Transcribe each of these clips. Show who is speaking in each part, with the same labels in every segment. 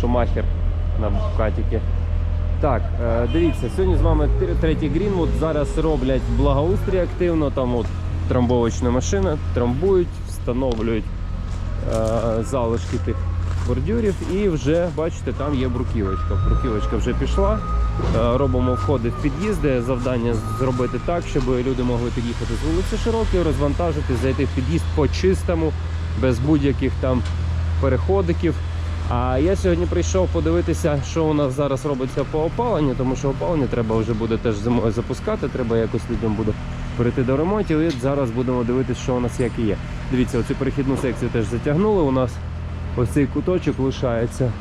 Speaker 1: Шумахер на Букатіки. Так, е, дивіться, сьогодні з вами тр- третій Грінвуд. Зараз роблять благоустрій активно. Там от трамбовочна машина, трамбують, встановлюють е, залишки тих бордюрів. І вже, бачите, там є бруківочка. Бруківочка вже пішла. Е, робимо входи в під'їзди. Завдання зробити так, щоб люди могли під'їхати з вулиці Широкої, розвантажити, зайти в під'їзд по чистому, без будь-яких там переходиків. А я сьогодні прийшов подивитися, що у нас зараз робиться по опаленню, тому що опалення треба вже буде теж зимою запускати, треба якось людям буде перейти до ремонтів. І зараз будемо дивитися, що у нас як і є. Дивіться, оцю перехідну секцію теж затягнули. У нас ось цей куточок лишається.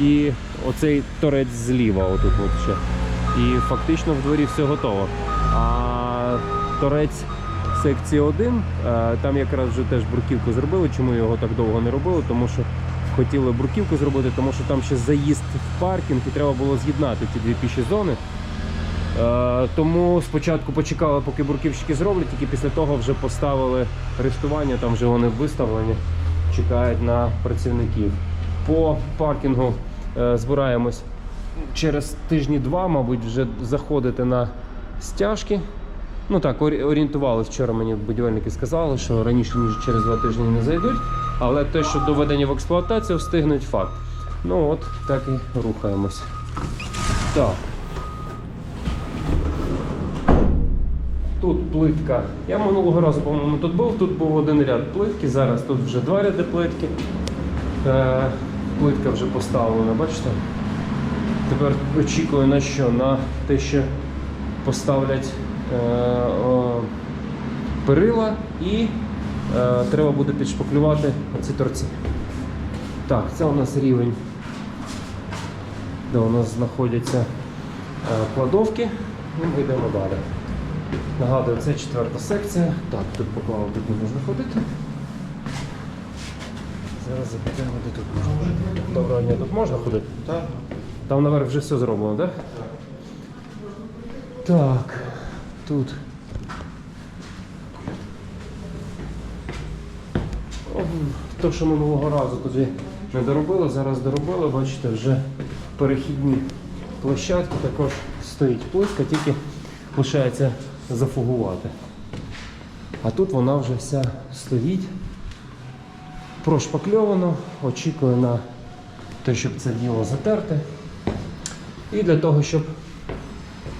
Speaker 1: І оцей торець зліва, отут от ще. І фактично в дворі все готово. А торець секції 1, е, там якраз вже теж бруківку зробили. Чому його так довго не робили? Тому що хотіли бруківку зробити, тому що там ще заїзд в паркінг і треба було з'єднати ці дві піші зони. Е, тому спочатку почекали, поки бурківщики зроблять, тільки після того вже поставили рештування, там вже вони виставлені, чекають на працівників. По паркінгу е, збираємось через тижні два, мабуть, вже заходити на стяжки. Ну так, орі- орієнтувалися вчора мені будівельники сказали, що раніше ніж через два тижні не зайдуть. Але те, що доведення в експлуатацію встигнуть факт. Ну от так і рухаємось. Так. Тут плитка. Я минулого разу, по-моєму, тут був. Тут був один ряд плитки, зараз тут вже два ряди плитки. Е, плитка вже поставлена, бачите? Тепер очікую на що? На те, що поставлять е, перила і треба буде підшпаклювати оці торці. Так, це у нас рівень, де у нас знаходяться е, кладовки. І ми йдемо далі. Нагадую, це четверта секція. Так, тут поклав, тут не можна ходити. Зараз запитаємо, де тут можна ходити. Доброго дня, тут можна ходити?
Speaker 2: Так.
Speaker 1: Там наверх вже все зроблено, так? Так, тут. То, що минулого разу тоді не доробили, зараз доробили, бачите, вже перехідні площадки також стоїть плитка, тільки лишається зафугувати. А тут вона вже вся стоїть. Прошпакльовано, очікує на те, щоб це діло затерти. І для того, щоб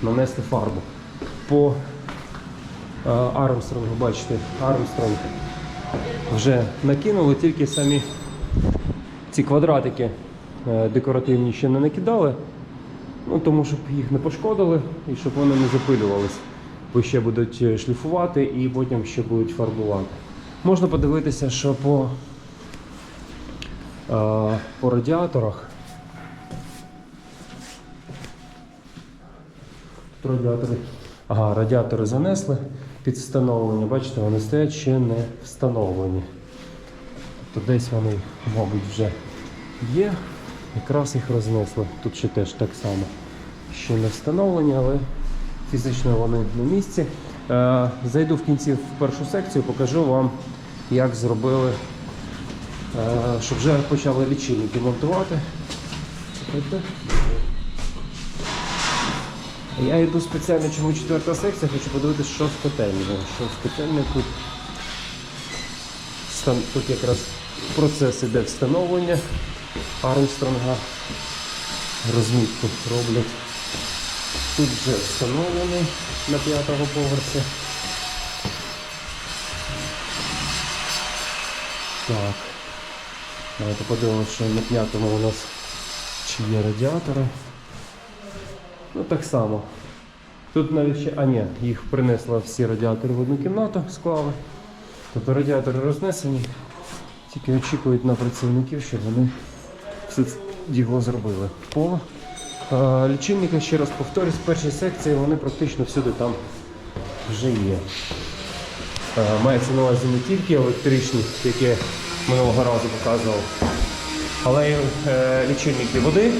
Speaker 1: нанести фарбу. По е, Армстронгу, бачите, Армстронг вже накинули, тільки самі ці квадратики е, декоративні ще не накидали. Ну, тому щоб їх не пошкодили і щоб вони не запилювались. Бо ще будуть е, шліфувати і потім ще будуть фарбувати. Можна подивитися, що по, е, по радіаторах радіатори. Ага, радіатори занесли під встановлення. Бачите, вони стоять ще не встановлені. Тобто десь вони, мабуть, вже є. Якраз їх рознесли. Тут ще теж так само. Ще не встановлені, але фізично вони на місці. Е, зайду в кінці в першу секцію, покажу вам, як зробили, е, щоб вже почали лічильники монтувати. Я йду спеціально, чому четверта секція, хочу подивитися, що з котельнею. Що з котельнею тут. Стан- Тут якраз процес іде встановлення Армстронга. Розмітку роблять. Тут вже встановлений на п'ятому поверсі. Так. Давайте подивимося, що на п'ятому у нас чи є радіатори. Ну так само. Тут навіть ще, а ні, їх принесли всі радіатори в одну кімнату, склали. Тобто радіатори рознесені, тільки очікують на працівників, щоб вони все це діло зробили. По е, лічильника, ще раз повторюсь, в першій секції вони практично всюди там вже є. Е, мається на увазі не тільки електричні, які минулого разу показував, але й е, лічильники води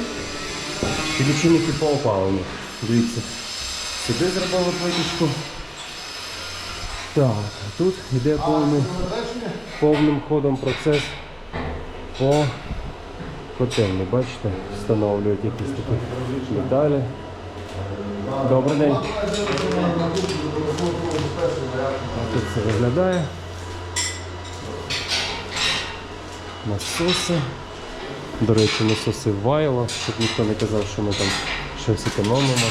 Speaker 1: і лічильники по опаленню. Дивіться, сюди зробили плиточку. Так, тут йде повний, повним ходом процес по котельні, бачите, встановлюють якісь такі деталі. Добрий день. Тут це виглядає. Насоси. До речі, насоси вайло, щоб ніхто не казав, що ми там щось економимо.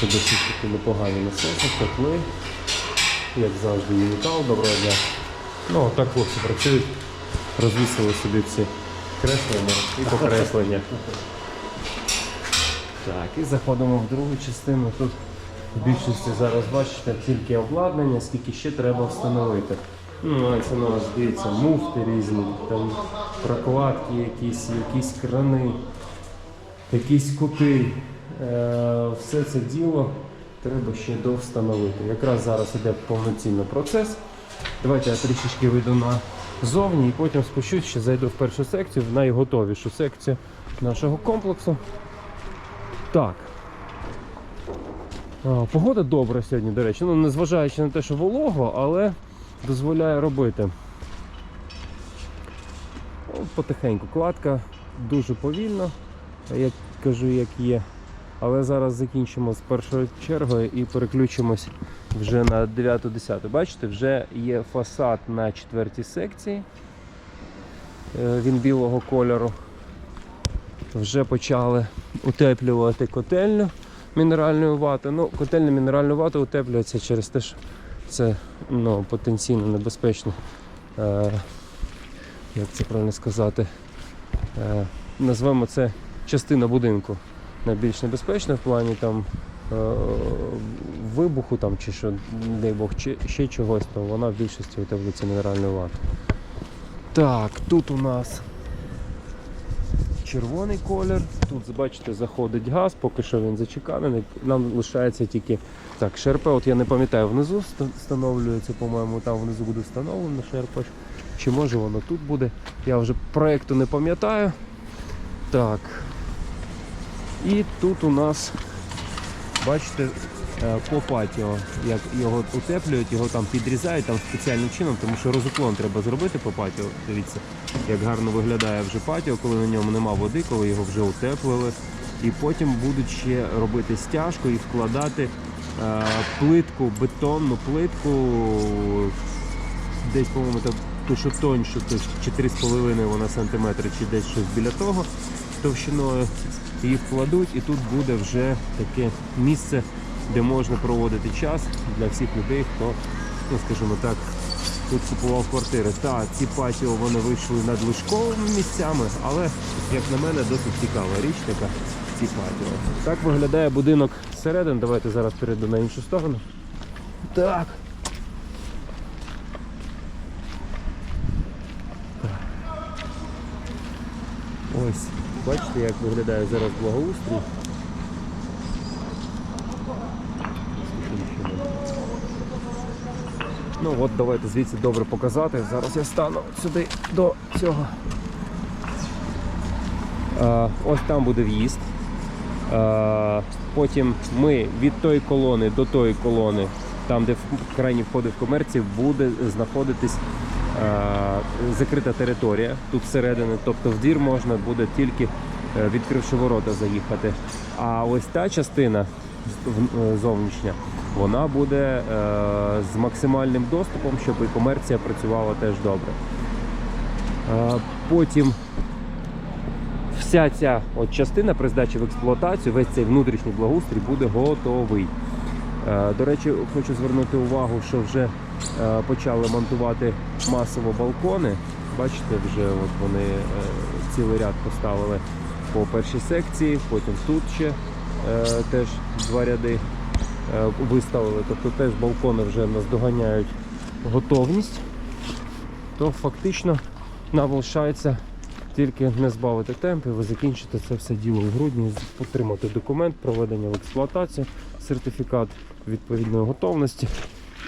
Speaker 1: Це досить такі непогані насоси, котли. Як завжди, Юнітал, доброго дня. Ну, так хлопці працюють. Розвісили собі всі креслення і покреслення. Так, і заходимо в другу частину. Тут в більшості зараз бачите тільки обладнання, скільки ще треба встановити. Ну, а це у нас дивіться, муфти різні, там прокладки якісь, якісь крани, якісь кути. Е, все це діло треба ще довстановити. Якраз зараз іде повноцінний процес. Давайте я трішечки вийду на зовні і потім спущусь, ще зайду в першу секцію, в найготовішу секцію нашого комплексу. Так. Погода добра сьогодні, до речі. Ну, незважаючи на те, що волого, але дозволяє робити. Потихеньку кладка дуже повільно, як кажу, як є. Але зараз закінчимо з першою чергою і переключимось вже на 9-10. Бачите, вже є фасад на четвертій секції. Е, Він білого кольору. Вже почали утеплювати котельню мінеральної вати. Ну, котельня мінеральної вати утеплюється через те, що це ну, потенційно небезпечно. Е, як це правильно сказати? Е, назвемо це частина будинку. Найбільш небезпечна в плані там е, вибуху там, чи що, дай Бог, чи ще чогось, то вона в більшості утеплюється мінеральною ватою. Так, тут у нас червоний колір. Тут, бачите, заходить газ, поки що він зачеканений. Нам лишається тільки так, ШРП, от я не пам'ятаю, внизу встановлюється, по-моєму, там внизу буде встановлено ШРП. Чи може воно тут буде? Я вже проєкту не пам'ятаю. Так. І тут у нас, бачите, по патіо, як його утеплюють, його там підрізають там спеціальним чином, тому що розуклон треба зробити по патіо. Дивіться, як гарно виглядає вже патіо, коли на ньому нема води, коли його вже утеплили. І потім будуть ще робити стяжку і вкладати е, плитку, бетонну плитку, десь, по-моєму, ту, що тоньше, то 4,5 вона сантиметри, чи десь щось біля того товщиною. Її вкладуть, і тут буде вже таке місце, де можна проводити час для всіх людей, хто, ну скажімо так, тут купував квартири. Так, ці патіо вони вийшли надлишковими місцями, але, як на мене, досить цікава річ така. Ці патіо. Так виглядає будинок зсередини. Давайте зараз перейду на іншу сторону. Так. Ось, бачите, як виглядає зараз благоустрій. Ну от давайте звідси добре показати. Зараз я стану сюди до цього. Е, ось там буде в'їзд. Е, потім ми від тої колони до тої колони, там де крайні входи в комерцію, буде знаходитись е, закрита територія тут всередини. Тобто в двір можна буде тільки відкривши ворота заїхати. А ось та частина зовнішня, вона буде е, з максимальним доступом, щоб і комерція працювала теж добре. Е, Потім вся ця от частина при здачі в експлуатацію, весь цей внутрішній благоустрій буде готовий. Е, До речі, хочу звернути увагу, що вже почали монтувати масово балкони. Бачите, вже от вони цілий ряд поставили по першій секції, потім тут ще теж два ряди виставили. Тобто теж балкони вже наздоганяють готовність. То фактично нам лишається тільки не збавити темп, і ви закінчите це все діло в грудні, отримати документ проведення в експлуатацію, сертифікат відповідної готовності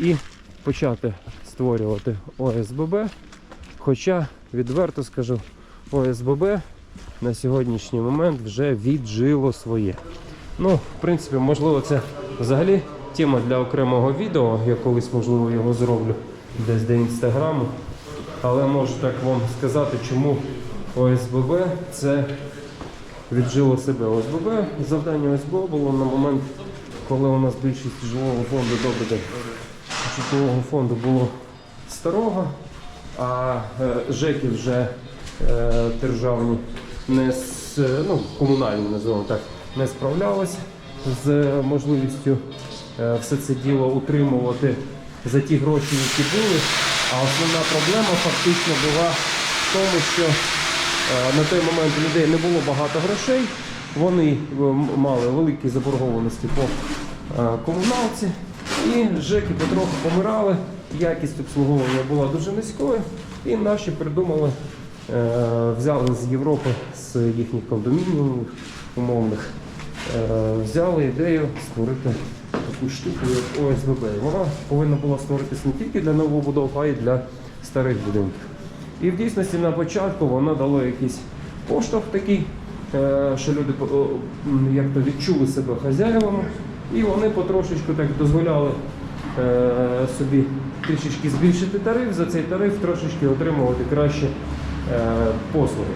Speaker 1: і почати створювати ОСББ. Хоча, відверто скажу, ОСББ на сьогоднішній момент вже віджило своє. Ну, в принципі, можливо, це взагалі тема для окремого відео. Я колись, можливо, його зроблю десь до інстаграму. Але можу так вам сказати, чому ОСББ це віджило себе. ОСББ завдання ОСББ було на момент, коли у нас більшість жилого фонду добрий житлового фонду було старого, а е, ЖЕКи вже е, державні не з, ну, комунальні, називаємо так, не справлялися з можливістю е, все це діло утримувати за ті гроші, які були. А основна проблема фактично була в тому, що е, на той момент у людей не було багато грошей. Вони е, мали великі заборгованості по комуналці, і ЖЕКи потроху помирали. Якість обслуговування була дуже низькою, і наші придумали, взяли з Європи, з їхніх кондомініумів умовних, взяли ідею створити таку штуку, як ОСББ. Вона повинна була створитися не тільки для новобудов, а й для старих будинків. І в дійсності на початку воно дало якийсь поштовх такий, е, що люди м, як то відчули себе хазяєвами, і вони потрошечку так дозволяли е, собі трішечки збільшити тариф, за цей тариф трошечки отримувати краще е, послуги.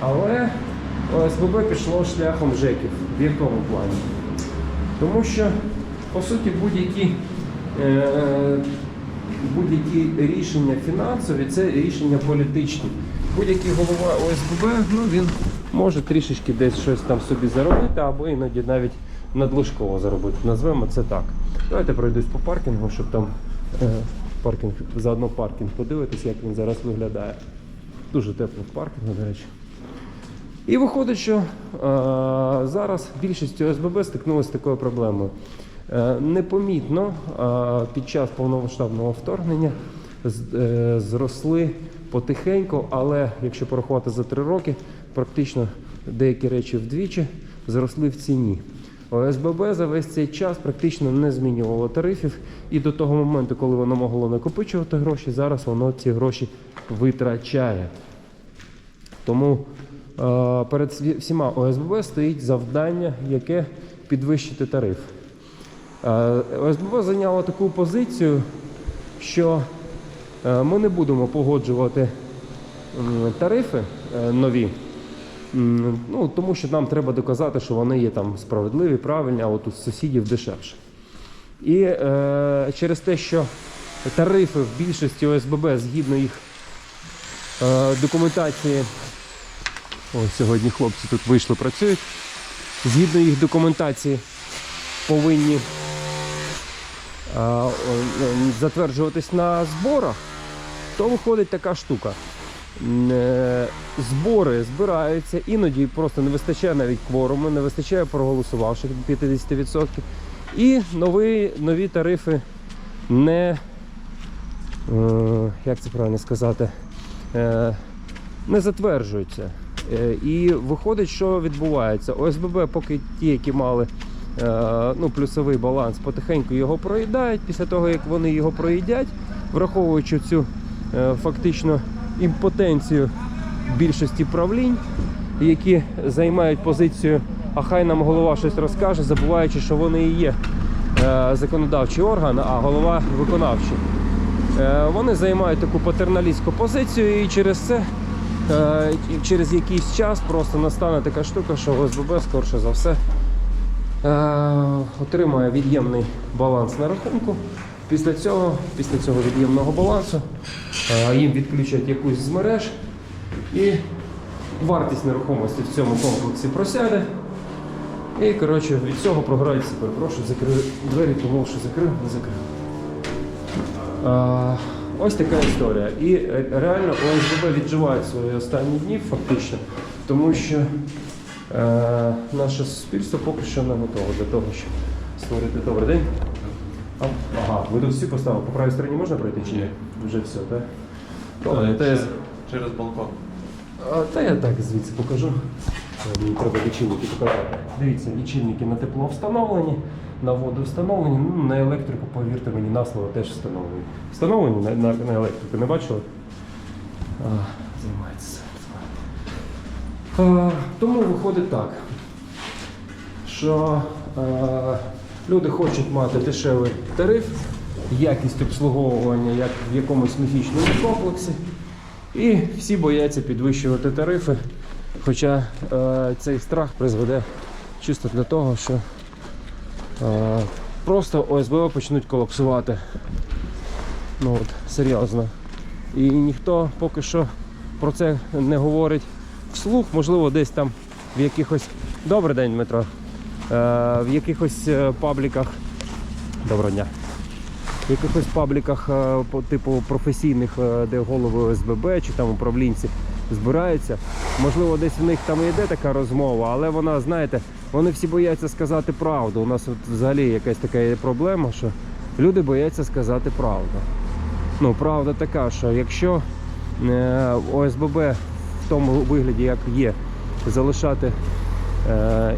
Speaker 1: Але ОСББ пішло шляхом ЖЕКів. В якому плані? Тому що, по суті, будь-які, е, будь-які рішення фінансові це рішення політичні. Будь-який голова ОСББ, ну він може трішечки десь щось там собі заробити, або іноді навіть надлишково заробити. Назвемо це так. Давайте пройдусь по паркінгу, щоб там е, паркінг, заодно паркінг подивитись, як він зараз виглядає. Дуже тепло в паркінгу, до речі. І виходить, що е, зараз більшість ОСББ стикнулася з такою проблемою. Е, непомітно е, під час повномасштабного вторгнення з- е, зросли потихеньку, але якщо порахувати за три роки, практично деякі речі вдвічі зросли в ціні. ОСББ за весь цей час практично не змінювало тарифів, і до того моменту, коли воно могло накопичувати гроші, зараз воно ці гроші витрачає. Тому перед всіма ОСББ стоїть завдання, яке підвищити тариф. ОСББ зайняло таку позицію, що е, ми не будемо погоджувати тарифи е, нові. Ну, тому що нам треба доказати, що вони є там справедливі, правильні, а от у сусідів дешевше. І е, через те, що тарифи в більшості ОСББ згідно їх е, документації. Ось сьогодні хлопці тут вийшли, працюють. Згідно їх документації повинні е, затверджуватись на зборах, то виходить така штука. Е, Збори збираються, іноді просто не вистачає навіть кворуму, не вистачає проголосувавших 50%. І нові, нові тарифи не, е, як це правильно сказати, е, не затверджуються. Е, І виходить, що відбувається. ОСББ, поки ті, які мали е, ну, плюсовий баланс, потихеньку його проїдають. Після того, як вони його проїдять, враховуючи цю е, фактично імпотенцію більшості правлінь, які займають позицію, а хай нам голова щось розкаже, забуваючи, що вони і є законодавчий орган, а голова виконавчий. Вони займають таку патерналістську позицію і через це через якийсь час просто настане така штука, що ОСББ скорше за все е, отримає від'ємний баланс на рахунку. Після цього, після цього від'ємного балансу е, їм відключать якусь з мереж і вартість нерухомості в цьому комплексі просяде. І коротше від цього програють всі. Перепрошую, закрив двері, тому що закрив, не закрив. Ось така історія. І е, реально ОСББ відживає свої останні дні фактично, тому що е, наше суспільство поки що не готове до того, щоб створити добрий день. А, ага, ви тут всі поставили. По правій стороні можна пройти чи ні? Вже все, так? Добре, та я,
Speaker 2: Через, через балкон.
Speaker 1: а, та я так звідси покажу. Мені треба лічильники показати. Дивіться, лічильники на тепло встановлені, на воду встановлені, ну, на електрику, повірте мені, на слово теж встановлені. Встановлені на, на, на електрику, не бачили? А, займається. А, тому виходить так, що е, люди хочуть мати дешевий тариф, якість обслуговування як в якомусь міфічному комплексі. І всі бояться підвищувати тарифи. Хоча е, цей страх призведе чисто для того, що просто ОСББ почнуть колапсувати. Ну от, серйозно. І ніхто поки що про це не говорить вслух, можливо, десь там в якихось. Добрий день, Дмитро. Е, в якихось е, пабліках. Доброго дня. В якихось пабліках е, типу професійних, е, де голови ОСББ чи там управлінці збираються. Можливо, десь в них там і йде така розмова, але вона, знаєте, вони всі бояться сказати правду. У нас от взагалі якась така проблема, що люди бояться сказати правду. Ну, правда така, що якщо е, ОСББ в тому вигляді, як є, залишати е, е,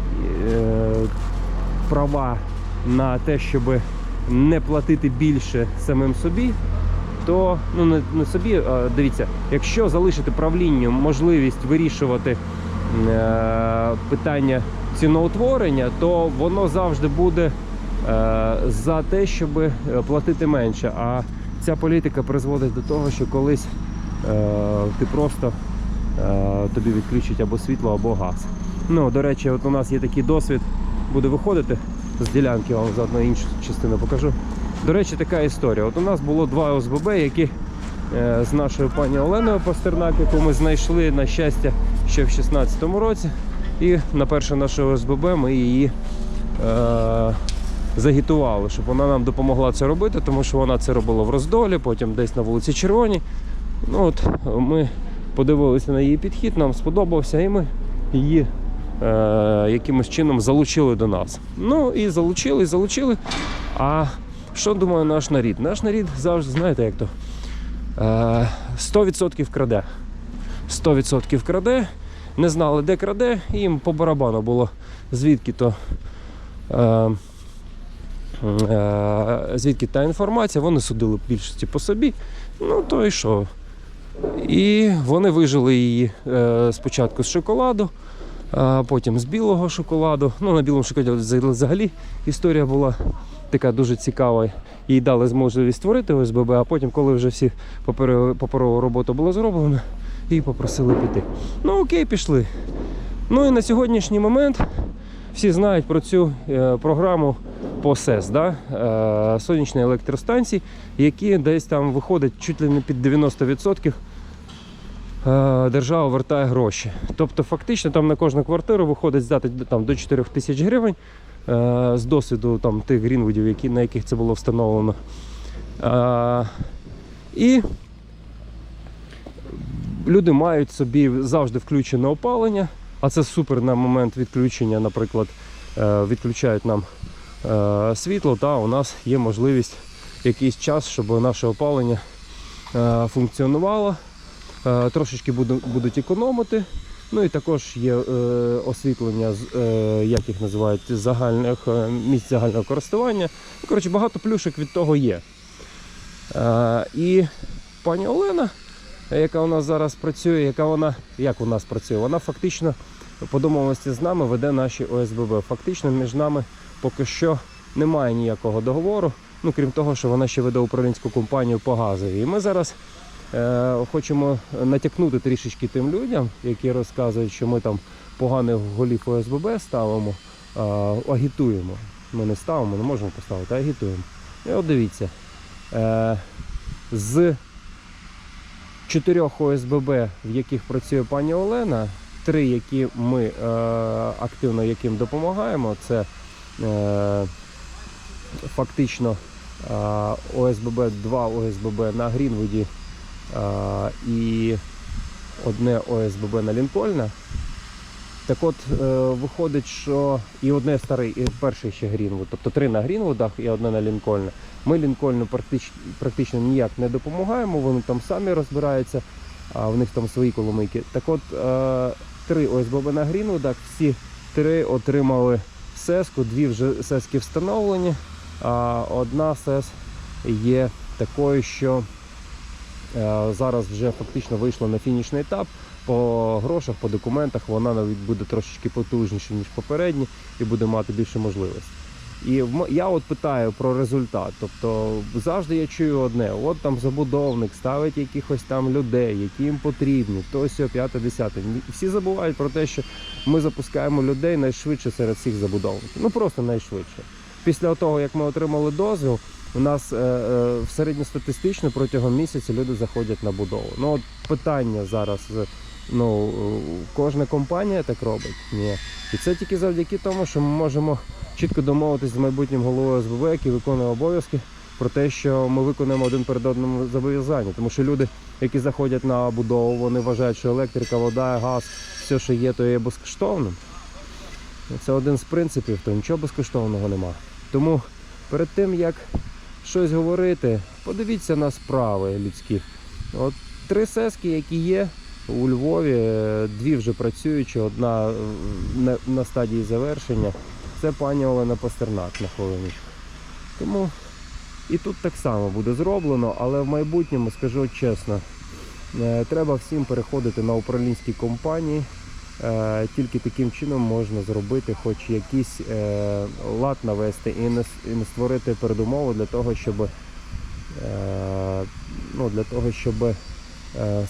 Speaker 1: права на те, щоб не платити більше самим собі, то ну не, не собі, а дивіться, якщо залишити правлінню можливість вирішувати е, питання ціноутворення, то воно завжди буде е, за те, щоб е, платити менше. А ця політика призводить до того, що колись е, ти просто тобі відключать або світло, або газ. Ну, до речі, от у нас є такий досвід, буде виходити з ділянки, я вам заодно іншу частину покажу. До речі, така історія. От у нас було два ОСББ, які з нашою пані Оленою Пастернак, яку ми знайшли на щастя ще в 2016 році. І на перше наше ОСББ ми її е, загітували, щоб вона нам допомогла це робити, тому що вона це робила в роздолі, потім десь на вулиці Червоній. Ну от ми подивилися на її підхід, нам сподобався, і ми її е, якимось чином залучили до нас. Ну і залучили, і залучили. А що думає наш нарід? Наш нарід завжди, знаєте, як то е, 100% краде. 100% краде, не знали, де краде, і їм по барабану було звідки то. Е, е, звідки та інформація, вони судили більшості по собі. Ну то і що? І вони вижили її е, спочатку з шоколаду, а потім з білого шоколаду. Ну, на білому шоколаді взагалі історія була така дуже цікава. Їй дали можливість створити ОСББ, а потім, коли вже всі паперову роботу було зроблено, її попросили піти. Ну окей, пішли. Ну і на сьогоднішній момент всі знають про цю е, програму по СЕС, да? е, сонячні електростанції, які десь там виходять чуть ли не під 90%. е, Держава вертає гроші. Тобто, фактично там на кожну квартиру виходить здати там, до 4 тисяч гривень з досвіду там, тих грінвудів, які, на яких це було встановлено. І люди мають собі завжди включене опалення, а це супер на момент відключення, наприклад, е, відключають нам е, світло, та у нас є можливість якийсь час, щоб наше опалення е, функціонувало. Трошечки будуть економити. Ну і також є освітлення, як їх називають, загальних місць загального користування. Ну, Коротше, багато плюшок від того є. І пані Олена, яка у нас зараз працює, яка вона як у нас працює, вона фактично по домовленості з нами веде наші ОСББ. Фактично між нами поки що немає ніякого договору. Ну крім того, що вона ще веде управлінську компанію по газові. І ми зараз е, хочемо натякнути трішечки тим людям, які розказують, що ми там поганих голів ОСББ ставимо, е, агітуємо. Ми не ставимо, не можемо поставити, а агітуємо. І от дивіться. Е, з чотирьох ОСББ, в яких працює пані Олена, три, які ми е, активно яким допомагаємо, це е, фактично е, ОСББ, два ОСББ на Грінвуді е, і одне ОСББ на Лінкольна. Так от е, виходить, що і одне старий, і перший ще Грінвуд, тобто три на Грінвудах і одне на Лінкольна. Ми Лінкольну практично, практично ніяк не допомагаємо, вони там самі розбираються, а в них там свої коломийки. Так от е, три ОСББ на Грінвудах, всі три отримали сеску, дві вже сески встановлені, а одна сес є такою, що е, зараз вже фактично вийшла на фінішний етап. По грошах, по документах вона навіть буде трошечки потужніше, ніж попередні, і буде мати більше можливостей. І я от питаю про результат. Тобто завжди я чую одне: от там забудовник ставить якихось там людей, які їм потрібні, то сьо, п'яте, десяте. Всі забувають про те, що ми запускаємо людей найшвидше серед всіх забудовників. Ну просто найшвидше. Після того, як ми отримали дозвіл, у нас е, е, середньостатистично протягом місяця люди заходять на будову. Ну от питання зараз. Ну, кожна компанія так робить. Ні. І це тільки завдяки тому, що ми можемо чітко домовитися з майбутнім головою СББ, який виконує обов'язки, про те, що ми виконуємо один перед одним зобов'язання. Тому що люди, які заходять на будову, вони вважають, що електрика, вода, газ, все, що є, то є безкоштовним. Це один з принципів, то нічого безкоштовного нема. Тому перед тим як щось говорити, подивіться на справи людські. От три сески, які є у Львові, дві вже працюючі, одна е, на, стадії завершення. Це пані Олена Пастернак на хвилиночку. Тому і тут так само буде зроблено, але в майбутньому, скажу чесно, е, треба всім переходити на управлінські компанії. Е, Тільки таким чином можна зробити хоч якийсь лад навести і не, створити передумови для того, щоб, ну, для того, щоб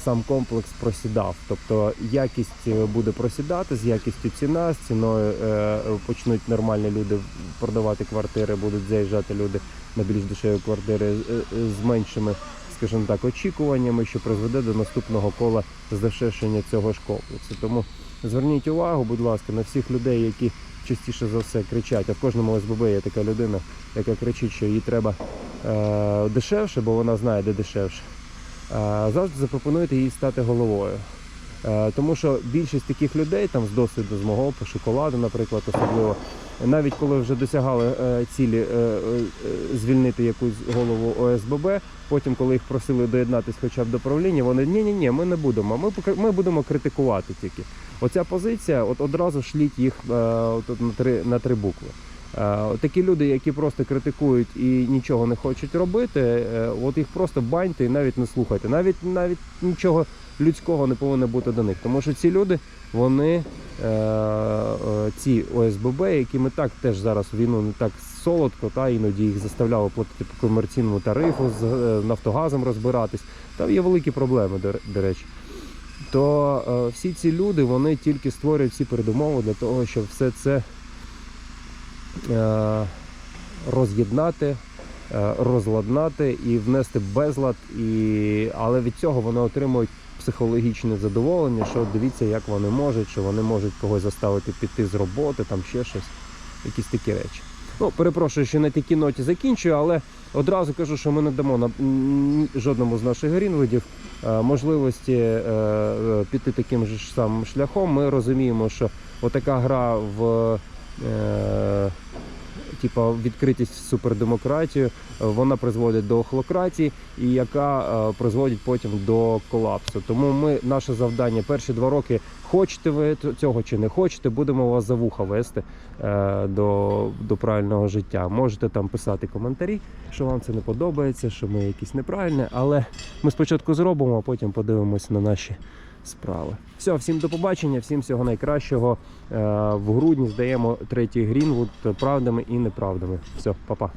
Speaker 1: сам комплекс просідав. Тобто якість е, буде просідати, з якістю ціна, з ціною е, почнуть нормальні люди продавати квартири, будуть заїжджати люди на більш дешеві квартири е, е, з меншими, скажімо так, очікуваннями, що призведе до наступного кола здешевшення цього ж комплексу. Тому зверніть увагу, будь ласка, на всіх людей, які частіше за все кричать. А в кожному ОСББ є така людина, яка кричить, що їй треба е, дешевше, бо вона знає, де дешевше. Е, завжди запропонуйте їй стати головою. Е, Тому що більшість таких людей, там з досвіду з мого по шоколаду, наприклад, особливо, навіть коли вже досягали е, цілі звільнити якусь голову ОСББ, потім, коли їх просили доєднатися хоча б до правління, вони ні, ні, ні, ми не будемо. Ми ми будемо критикувати тільки. Оця позиція, от одразу шліть їх от на три на три букви. Е, Такі люди, які просто критикують і нічого не хочуть робити, е, от їх просто баньте і навіть не слухайте. Навіть навіть нічого людського не повинно бути до них. Тому що ці люди, вони е, ці ОСББ, які ми так теж зараз війну не так солодко, та іноді їх заставляли платити по комерційному тарифу, з Нафтогазом розбиратись. Там є великі проблеми, до, речі. То всі ці люди вони тільки створюють всі передумови для того, щоб все це роз'єднати, е, розладнати і внести безлад. І... Але від цього вони отримують психологічне задоволення, що дивіться, як вони можуть, що вони можуть когось заставити піти з роботи, там ще щось, якісь такі речі. Ну, перепрошую, що на такій ноті закінчую, але одразу кажу, що ми не дамо на жодному з наших грінвидів е, можливості е, е, піти таким же самим шляхом. Ми розуміємо, що отака гра в типа відкритість в супердемократію, е, вона призводить до охлократії, і яка е, призводить потім до колапсу. Тому ми наше завдання перші два роки. Хочете ви цього чи не хочете, будемо вас за вуха вести е, до, до правильного життя. Можете там писати коментарі, що вам це не подобається, що ми якісь неправильні, але ми спочатку зробимо, а потім подивимося на наші справи. Все, всім до побачення, всім всього найкращого. Е, в грудні здаємо третій Грінвуд правдами і неправдами. Все, па-па.